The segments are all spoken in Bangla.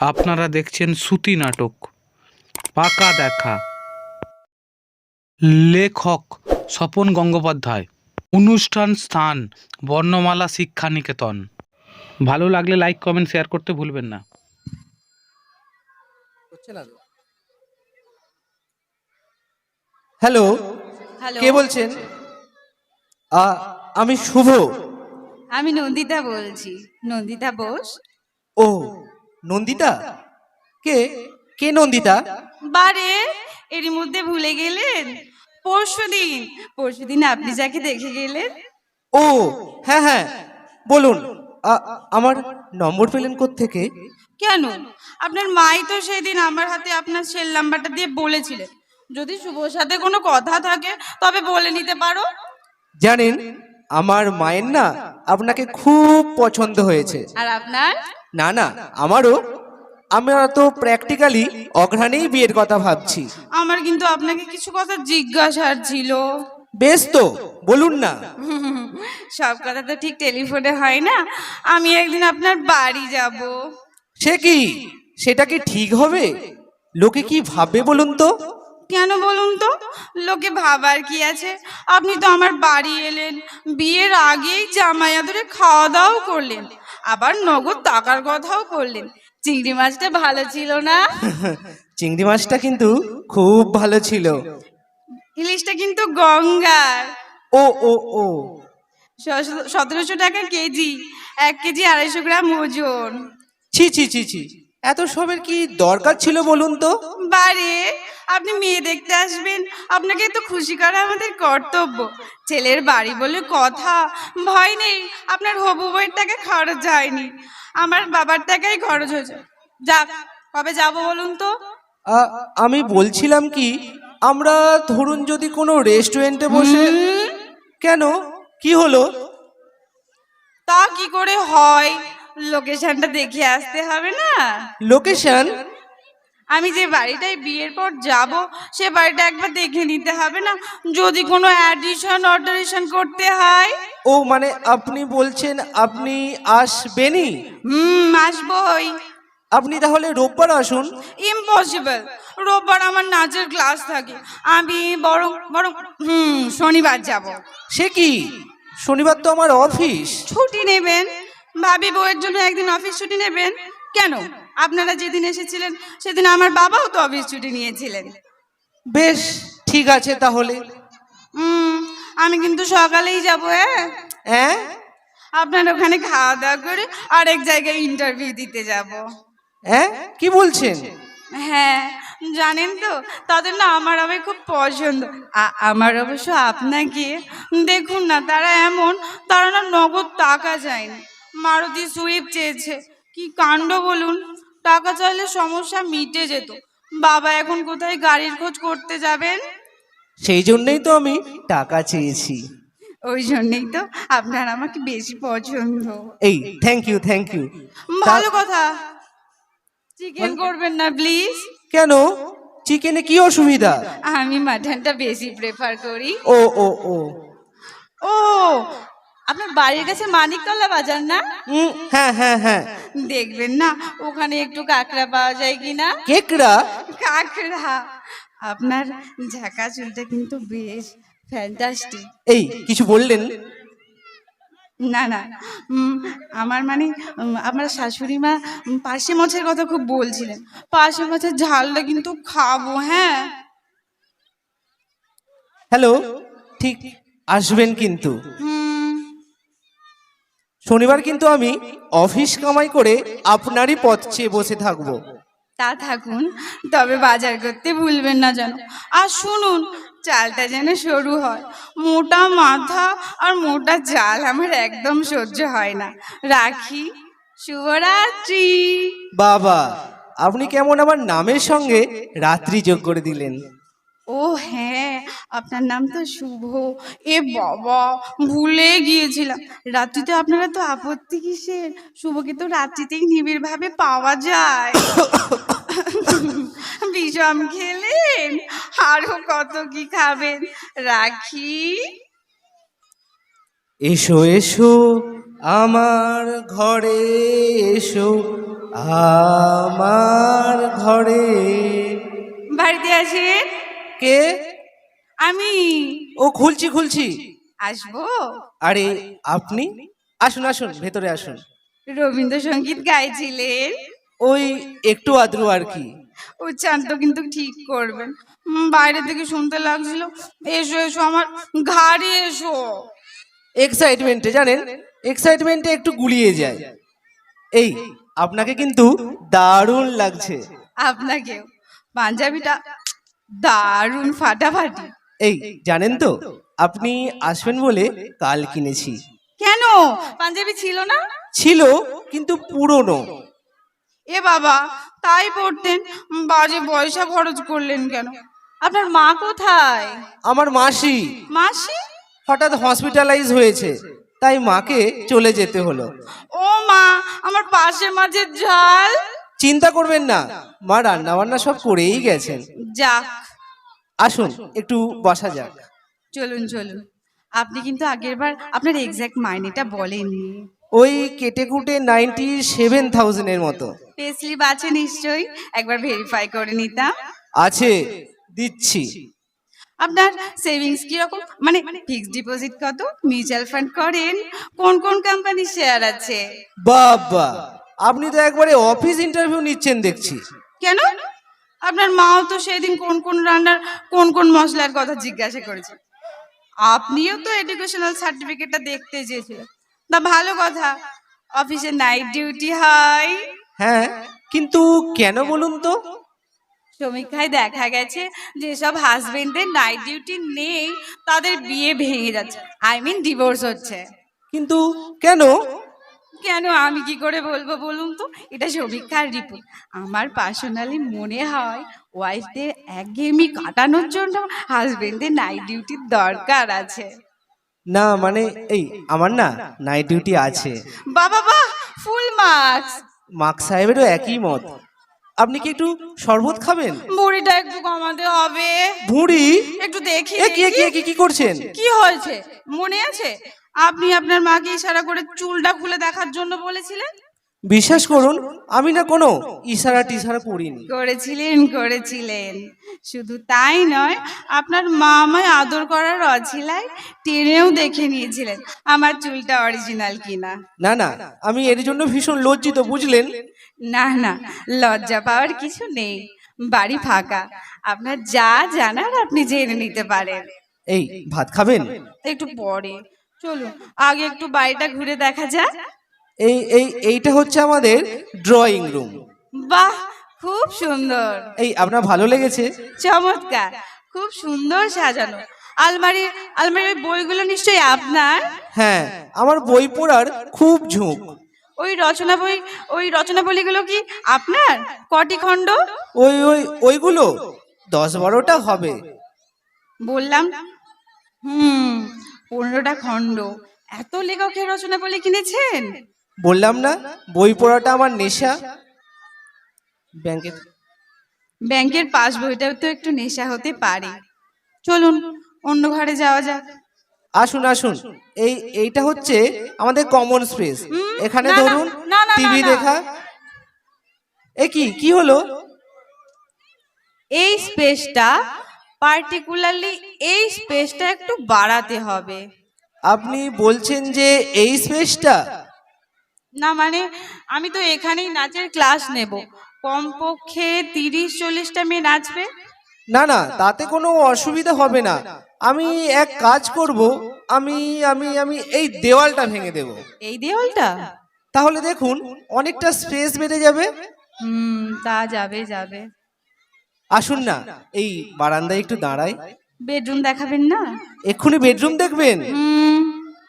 আপনারা দেখছেন সুতি নাটক। পাকা দেখা। লেখক স্বপন গঙ্গোপাধ্যায়। অনুষ্ঠান স্থান বর্ণমালা শিক্ষা নিকেতন ভালো লাগলে লাইক কমেন্ট শেয়ার করতে ভুলবেন না। হ্যালো কে বলছেন? আমি শুভ। আমি নন্দিতা বলছি। নন্দিতা বোস? ও নন্দিতা? কে? কে নন্দিতা? বারে এরই মধ্যে ভুলে গেলেন। পরশুদিন। পরশুদিন আপনি যাকে দেখে গেলেন। ও হ্যাঁ হ্যাঁ বলুন আমার নম্বর পেলেন থেকে কেন? আপনার মাই তো সেদিন আমার হাতে আপনার সেল নাম্বারটা দিয়ে বলেছিলেন। যদি শুভর সাথে কোনো কথা থাকে তবে বলে নিতে পারো। জানেন আমার মায়ের না আপনাকে খুব পছন্দ হয়েছে। আর আপনার? না না আমারও। আমরা তো প্র্যাকটিক্যালি অঘ্রাণেই বিয়ের কথা ভাবছি। আমার কিন্তু আপনাকে কিছু কথা জিজ্ঞাসার ছিল। বেশ তো বলুন না। সব কথা তো ঠিক টেলিফোনে হয় না। আমি একদিন আপনার বাড়ি যাব। সে কি? সেটা কি ঠিক হবে? লোকে কি ভাববে বলুন তো? কেন বলুন তো? লোকে ভাবার কি আছে? আপনি তো আমার বাড়ি এলেন বিয়ের আগেই জামাই আদরে খাওয়া দাওয়াও করলেন আবার নগদ টাকার কথাও করলেন চিংড়ি মাছটা ভালো ছিল না? চিংড়ি মাছটা কিন্তু খুব ভালো ছিল। ইলিশটা কিন্তু গঙ্গার। ও ও ও। সতেরোশো টাকা কেজি এক কেজি আড়াইশো গ্রাম ওজন। ছি ছি ছি ছি। এত সবের কি দরকার ছিল বলুন তো? বারে আপনি মেয়ে দেখতে আসবেন। আপনাকে তো খুশি করা আমাদের কর্তব্য। ছেলের বাড়ি বলে কথা। ভয় নেই আপনার হবু বইয়ের টাকা খরচ হয়নি। আমার বাবার টাকাই খরচ হয়েছে। যাক কবে যাব বলুন তো? আ- আমি বলছিলাম কি আমরা ধরুন যদি কোনো রেস্টুরেন্টে বসে কেন? কি হলো? তা কি করে হয়? লোকেশনটা দেখে আসতে হবে না? লোকেশন? আমি যে বাড়িটায় বিয়ের পর যাব সে বাড়িটা একবার দেখে নিতে হবে না? যদি কোনো অ্যাডিশন অল্টারেশন করতে হয়? ও মানে আপনি বলছেন আপনি আসবেনই? হুম আসবই। আপনি তাহলে রোববার আসুন। ইম্পসিবল রোববার আমার নাচের ক্লাস থাকে। আমি বরং বরং হুম শনিবার যাব। সে কি? শনিবার তো আমার অফিস ছুটি নেবেন? ভাবি বউয়ের জন্য একদিন অফিস ছুটি নেবেন? কেন? আপনারা যেদিন এসেছিলেন সেদিন আমার বাবাও তো অফিস ছুটি নিয়েছিলেন। বেশ ঠিক আছে তাহলে। হুম আমি কিন্তু সকালেই যাব হ্যাঁ? হ্যাঁ? আপনার ওখানে খাওয়া দাওয়া করে আরেক জায়গায় ইন্টারভিউ দিতে যাব। হ্যাঁ? কি বলছেন? হ্যাঁ জানেন তো তাদের না আমার আমি খুব পছন্দ। আমার অবশ্য আপনাকে দেখুন না তারা এমন তারা না নগদ টাকা চায় না। মারুতি সুইফট চেয়েছে। কি কাণ্ড বলুন? টাকা চাইলে সমস্যা মিটে যেত। বাবা এখন কোথায় গাড়ির খোঁজ করতে যাবেন? সেই জন্যই তো আমি টাকা চেয়েছি। ওই জন্যই তো আপনার আমাকে বেশি পছন্দ। এই থ্যাংক ইউ থ্যাংক ইউ ভালো কথা। চিকেন করবেন না প্লিজ কেন? চিকেনে কি অসুবিধা? আমি মাটনটা বেশি প্রেফার করি। ও ও ও। ও আপনার বাড়ির কাছে মানিকতলা বাজার না? হ্যাঁ হ্যাঁ হ্যাঁ। দেখবেন না ওখানে একটু কাঁকড়া পাওয়া যায় কি না কেকড়া? কাঁকড়া। আপনার ঝাঁকা চুলটা কিন্তু বেশ ফ্যান্টাস্টিক এই কিছু বললেন? না না। আমার মানে আমার শাশুড়ি মা পার্শে মাছের কথা খুব বলছিলেন। পার্শে মাছের ঝালটা কিন্তু খাব হ্যাঁ। হ্যালো ঠিক আসবেন কিন্তু। হুম। শনিবার কিন্তু আমি অফিস কামাই করে আপনারই পথ চেয়ে বসে থাকব। তা থাকুন তবে বাজার করতে ভুলবেন না যেন। আর শুনুন চালটা যেন সরু হয়। মোটা মাথা আর মোটা চাল আমার একদম সহ্য হয় না। রাখি। শুভরাত্রি। বাবা আপনি কেমন আমার নামের সঙ্গে রাত্রি যোগ করে দিলেন। ও হ্যাঁ আপনার নাম তো শুভ। এ বাবা ভুলে গিয়েছিলাম। রাত্রিতে আপনারা তো আপত্তি কিসের? শুভকে তো রাত্রিতেই নিবিড়ভাবে পাওয়া যায়। বিষম খেলেন? আরও কত কি খাবেন? রাখি। এসো এসো আমার ঘরে এসো আমার ঘরে। বাড়িতে আসেন? কে? আমি। ও খুলছি খুলছি। আসব? আরে আপনি? আসুন আসুন ভেতরে আসুন। রবীন্দ্রসঙ্গীত গাইছিলেন? ওই একটু আদ্রু আর কি। উচ্চারণ কিন্তু ঠিক করবেন। বাইরে থেকে শুনতে লাগছিল। এসো এসো আমার ঘাড়ে এসো। এক্সাইটমেন্টে জানেন? এক্সাইটমেন্টে একটু গুলিয়ে যায়। এই আপনাকে কিন্তু দারুণ লাগছে। আপনাকেও। পাঞ্জাবিটা দারুণ ফাটাফাটি। এই জানেন তো আপনি আসবেন বলে কাল কিনেছি। কেন? পাঞ্জাবি ছিল না? ছিল কিন্তু পুরনো। এ বাবা তাই পড়তেন বাজে পয়সা খরচ করলেন কেন? আপনার মা কোথায়? আমার মাসি। মাসি? হঠাৎ হসপিটালাইজ হয়েছে তাই মাকে চলে যেতে হলো। ও মা আমার পাশে মাঝে ঝাল। চিন্তা করবেন না। মা রান্না বান্না সব করেই গেছেন। যাক। আসুন একটু বসা যাক। চলুন চলুন। আপনি কিন্তু আগেরবার আপনার এক্সাক্ট মাইনেটা বলেননি। ওই কেটে কুটে নাইনটি সেভেন থাউজেন্ডের মতো। পে স্লিপ আছে নিশ্চয়ই? একবার ভেরিফাই করে নিতাম। আছে দিচ্ছি। আপনার সেভিংস কীরকম? মানে ফিক্সড ডিপোজিট কত? মিউচুয়াল ফান্ড করেন? কোন কোন কোম্পানি শেয়ার আছে? বাবা! আপনি তো একবারে অফিস ইন্টারভিউ নিচ্ছেন দেখছি। কেন? আপনার মাও তো সেদিন কোন কোন রান্নার কোন কোন মশলার কথা জিজ্ঞাসা করেছে। আপনিও তো এডুকেশনাল সার্টিফিকেটটা দেখতে চেয়েছিলেন। তা ভালো কথা অফিসে নাইট ডিউটি হয়। হ্যাঁ কিন্তু কেন বলুন তো? সমীক্ষায় দেখা গেছে যেসব হাজবেন্ডের নাইট ডিউটি নেই তাদের বিয়ে ভেঙে যাচ্ছে। আই মিন ডিভোর্স হচ্ছে। কিন্তু কেন? কেন আমি কি করে বলব বলুন তো? এটা সমীক্ষার রিপোর্ট। আমার পার্সোনালি মনে হয় ওয়াইফদের একঘেয়েমি কাটানোর জন্য হাজবেন্ডের নাইট ডিউটির দরকার আছে। না মানে এই আমার না নাইট ডিউটি আছে। বাবা বাহ! ফুল মার্কস মাক সাহেবেরও একই মত। আপনি কি একটু শরবত খাবেন? মুড়িটা একটু কমাতে হবে। ভুঁড়ি একটু দেখি এ কি এ কি এ কি কি করছেন? কি হয়েছে? মনে আছে? আপনি আপনার মাকে ইশারা করে চুলটা খুলে দেখার জন্য বলেছিলেন? বিশ্বাস করুন আমি না কোনো ইশারা টিশারা করিনি। করেছিলেন করেছিলেন। শুধু তাই নয় আপনার মা আমায় আদর করার অছিলায় টেনেও দেখে নিয়েছিলেন আমার চুলটা অরিজিনাল কিনা। না না আমি এর জন্য ভীষণ লজ্জিত বুঝলেন? না না লজ্জা পাওয়ার কিছু নেই বাড়ি ফাঁকা। আপনার যা জানার আপনি জেনে নিতে পারেন। এই ভাত খাবেন? একটু পরে। চলুন আগে একটু বাড়িটা ঘুরে দেখা যাক। এই এই এইটা হচ্ছে আমাদের ড্রয়িং রুম বাহ খুব সুন্দর। এই আপনার ভালো লেগেছে? চমৎকার খুব সুন্দর সাজানো। আলমারি আলমারির ওই বইগুলো নিশ্চয়ই আপনার? হ্যাঁ আমার বই পড়ার খুব ঝোঁক। ওই রচনা বই ওই রচনাবলীগুলো কি আপনার? কটি খণ্ড? ওই ওই ওইগুলো? দশ বারোটা হবে। বললাম। হুম পনেরোটা খণ্ড। এত লেখকের রচনাবলী কিনেছেন? বললাম না বই পড়াটা আমার নেশা। ব্যাংকে ব্যাংকের পাস বইটাও তো একটু নেশা হতে পারে। চলুন অন্য ঘরে যাওয়া যাক। আসুন আসুন। এই এইটা হচ্ছে আমাদের কমন স্পেস হুম, এখানে না, না, ধরুন না, না, না, টিভি না। দেখা। এ কি? কি হলো? এই স্পেসটা পার্টিকুলারলি এই স্পেসটা একটু বাড়াতে হবে। আপনি বলছেন যে এই স্পেসটা না মানে আমি তো এখানেই নাচের ক্লাস নেব। কমপক্ষে তিরিশ চল্লিশটা মেয়ে নাচবে। না না তাতে কোনো অসুবিধা হবে না। আমি এক কাজ করব আমি আমি আমি এই দেওয়ালটা ভেঙে দেব। এই দেওয়ালটা? তাহলে দেখুন অনেকটা স্পেস বেড়ে যাবে। হুম তা যাবে যাবে। আসুন না এই বারান্দায় একটু দাঁড়াই। বেডরুম দেখাবেন না? এক্ষুনি বেডরুম দেখবেন?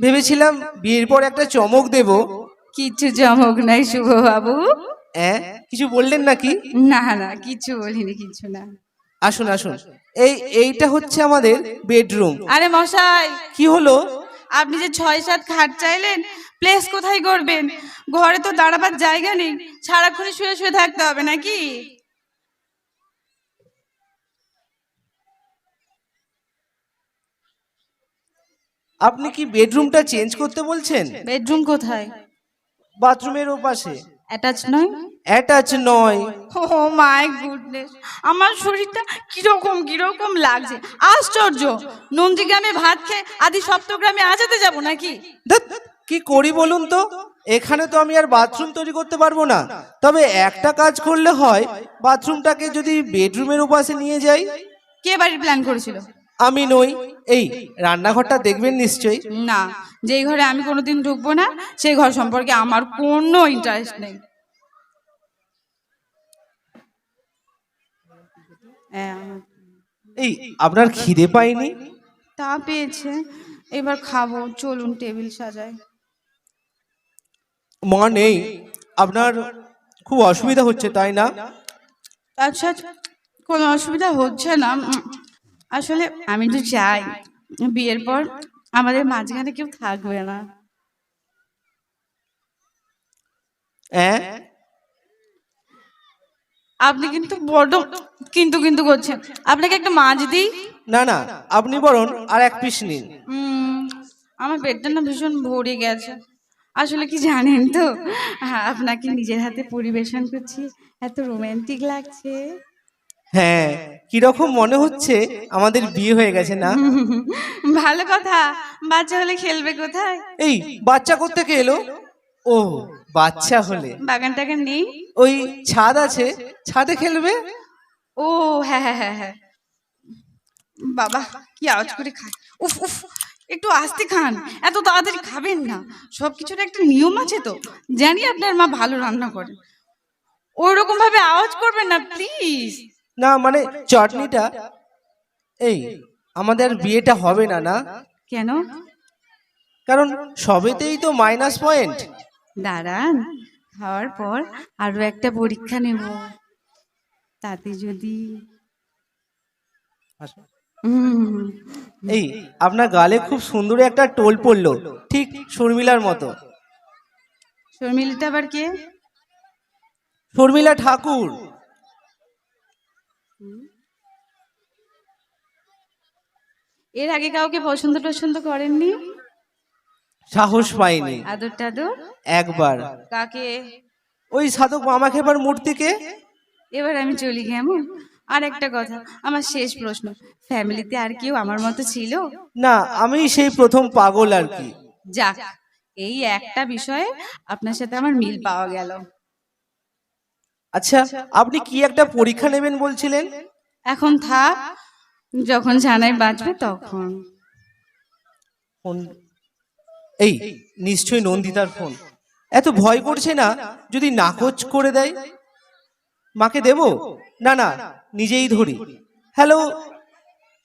ভেবেছিলাম বিয়ের পর একটা চমক দেব। কিচ্ছু চমক নাই শুভ বাবু হ্যাঁ কিছু বললেন নাকি? না না কিছু বলিনি কিছু না। আসুন আসুন। এই এইটা হচ্ছে আমাদের বেডরুম। আরে মশাই! কি হলো? আপনি যে ছয় সাত খাট চাইলেন প্লেস কোথায় করবেন? ঘরে তো দাঁড়াবার জায়গা নেই। সারাক্ষণ শুয়ে শুয়ে থাকতে হবে নাকি? আপনি কি বেডরুমটা চেঞ্জ করতে বলছেন? বেডরুম কোথায়? বাথরুমের ওপাশে। অ্যাটাচ নয়? অ্যাটাচ নয়। ও মাই গুডনেস আমার শরীরটা কীরকম কীরকম লাগছে? আশ্চর্য! নন্দীগ্রামে ভাত খেয়ে আদি সপ্তগ্রামে আজাতে যাব নাকি? কি করি বলুন তো? এখানে তো আমি আর বাথরুম তৈরি করতে পারব না। তবে একটা কাজ করলে হয় বাথরুমটাকে যদি বেডরুমের উপাসে নিয়ে যাই। কে বাড়ির প্ল্যান করেছিল? আমি নই। এই রান্নাঘরটা দেখবেন নিশ্চয়ই। না যেই ঘরে আমি কোনোদিন ঢুকবো না সেই ঘর সম্পর্কে আমার কোনো ইন্টারেস্ট নেই। হ্যাঁ, এই আপনার খিদে পাইনি তা পেয়েছে। এবার খাব চলুন টেবিল সাজাই। মা নেই। আপনার খুব অসুবিধা হচ্ছে তাই না? আচ্ছা আচ্ছা, কোনো অসুবিধা হচ্ছে না। আসলে আমি তো চাই বিয়ের পর আমাদের মাঝখানে কেউ থাকবে না। আপনি কিন্তু বড্ড কিন্তু কিন্তু করছেন। আপনাকে একটা মাছ দিই? না না আপনি বরং আর এক পিস নিন। আমার পেটটা না ভীষণ ভরে গেছে। আসলে কি জানেন তো? হ্যাঁ, আপনাকে নিজের হাতে পরিবেশন করছি। এত রোমান্টিক লাগছে। হ্যাঁ কীরকম মনে হচ্ছে আমাদের বিয়ে হয়ে গেছে না? ভালো কথা বাচ্চা হলে খেলবে কোথায়? এই বাচ্চা কোত্থেকে এলো? ও বাচ্চা হলে। বাগান টাগান নেই? ওই ছাদ আছে ছাদে খেলবে? ও হ্যাঁ হ্যাঁ হ্যাঁ হ্যাঁ। বাবা কি আওয়াজ করে খায়। উফ উফ একটু আস্তে খান এত তাড়াতাড়ি খাবেন না। সব কিছুর একটা নিয়ম আছে তো জানি আপনার মা ভালো রান্না করে ওই রকম ভাবে আওয়াজ করবেন না প্লিজ। না মানে চটনিটা এই আমাদের বিয়েটা হবে না না? কেন? কারণ সবেতেই তো মাইনাস পয়েন্ট দাঁড়ান খাওয়ার পর আরও একটা পরীক্ষা নেব। তাতে যদি এই আপনার গালে খুব সুন্দর একটা টোল পড়ল ঠিক শর্মিলার মতো। শর্মিলিটা আবার কে? শর্মিলা ঠাকুর। এর আগে কাউকে পছন্দ টছন্দ করেননি? সাহস পাইনি। আদর টাদর? একবার। কাকে? ওই সাধক মামা খেবার মূর্তিকে? এবার আমি চলি কেমন আর একটা কথা আমার শেষ প্রশ্ন ফ্যামিলিতে আর কেউ আমার মতো ছিল? না আমি সেই প্রথম পাগল আর কি। যাক এই একটা বিষয়ে আপনার সাথে আমার মিল পাওয়া গেল। আচ্ছা আপনি কি একটা পরীক্ষা নেবেন বলছিলেন? এখন থাক যখন জানাই বাঁচবে তখন। ফোন এই নিশ্চয়ই নন্দিতার ফোন। এত ভয় করছে না? যদি নাকচ করে দেয়? মাকে দেব? না না নিজেই ধরি। হ্যালো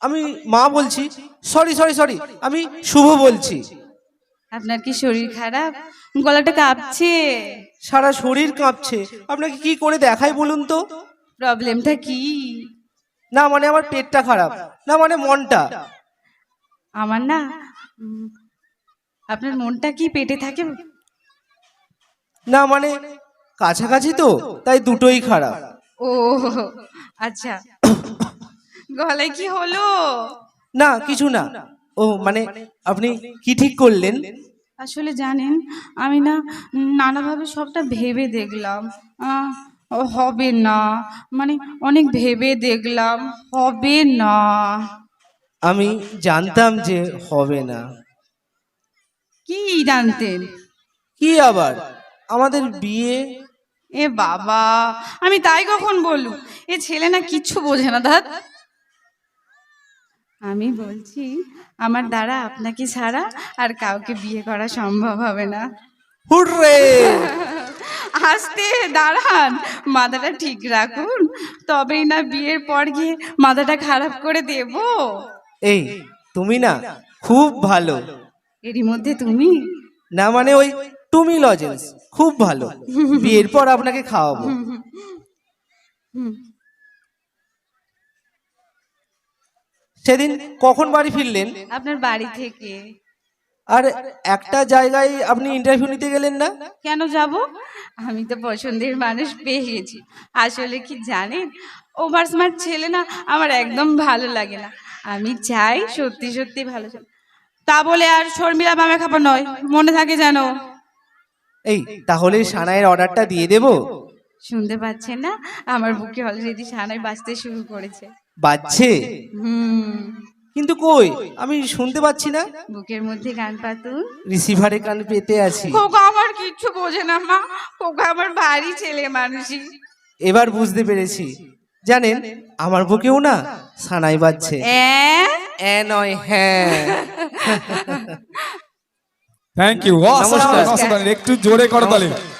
আমি মা বলছি। সরি সরি সরি আমি শুভ বলছি। আপনার কি শরীর খারাপ? গলাটা কাঁপছে? সারা শরীর কাঁপছে। আপনাকে কি করে দেখাই বলুন তো? প্রবলেমটা কি? না মানে আমার পেটটা খারাপ। না মানে মনটা। আমার না আপনার মনটা কি পেটে থাকে? না মানে কাছাকাছি তো তাই দুটোই খারাপ। ও আচ্ছা। গলায় কি হলো? না কিছু না। ও মানে আপনি কি ঠিক করলেন? আসলে জানেন আমি না নানাভাবে সবটা ভেবে দেখলাম। আহ, ও হবে না। মানে অনেক ভেবে দেখলাম হবে না। আমি জানতাম যে হবে না। কি জানতেন? কি আবার? আমাদের বিয়ে? এ বাবা আমি তাই কখন বললু এ ছেলে না কিচ্ছু বোঝে না দাদ। আমি বলছি আমার দ্বারা আপনাকে ছাড়া আর কাউকে বিয়ে করা সম্ভব হবে না। হুররে! আসতে দাঁড়ান মাথাটা ঠিক রাখুন। তবেই না বিয়ের পর গিয়ে মাথাটা খারাপ করে দেব। এই তুমি না খুব ভালো। এরই মধ্যে তুমি? না মানে ওই তুমি লজেন্স খুব ভালো। বিয়ের পর আপনাকে খাওয়াবো। হুম, সেদিন কখন বাড়ি ফিরলেন? আপনার বাড়ি থেকে। আর একটা জায়গায় আপনি ইন্টারভিউ নিতে গেলেন না? কেন যাব? আমি তো পছন্দের মানুষ পেয়ে গেছি। আসলে কি জানেন? ওভার স্মার্ট ছেলে না আমার একদম ভালো লাগে না। আমি চাই সত্যি সত্যি ভালো ছেলে তা বলে আর শর্মিলা মামা খাবার নয় মনে থাকে যেন। এই তাহলে সানাইয়ের অর্ডারটা দিয়ে দেব? শুনতে পাচ্ছেন না? আমার বুকে অলরেডি সানাই বাঁচতে শুরু করেছে। বাজছে। কিন্তু কই? আমি শুনতে পাচ্ছি না। বুকের মধ্যে গান পাতুন রিসিভারে কান পেতে আছি। খোকা আমার কিচ্ছু বোঝে না মা। খোকা আমার বাড়ি ছেলে মানুষই এবার বুঝতে পেরেছি। জানেন আমার বুকেও না সানাই বাজছে। অ্যাঁ? এ নয় হ্যাঁ। থ্যাংক ইউ নমস্কার। একটু জোরে করো তাহলে।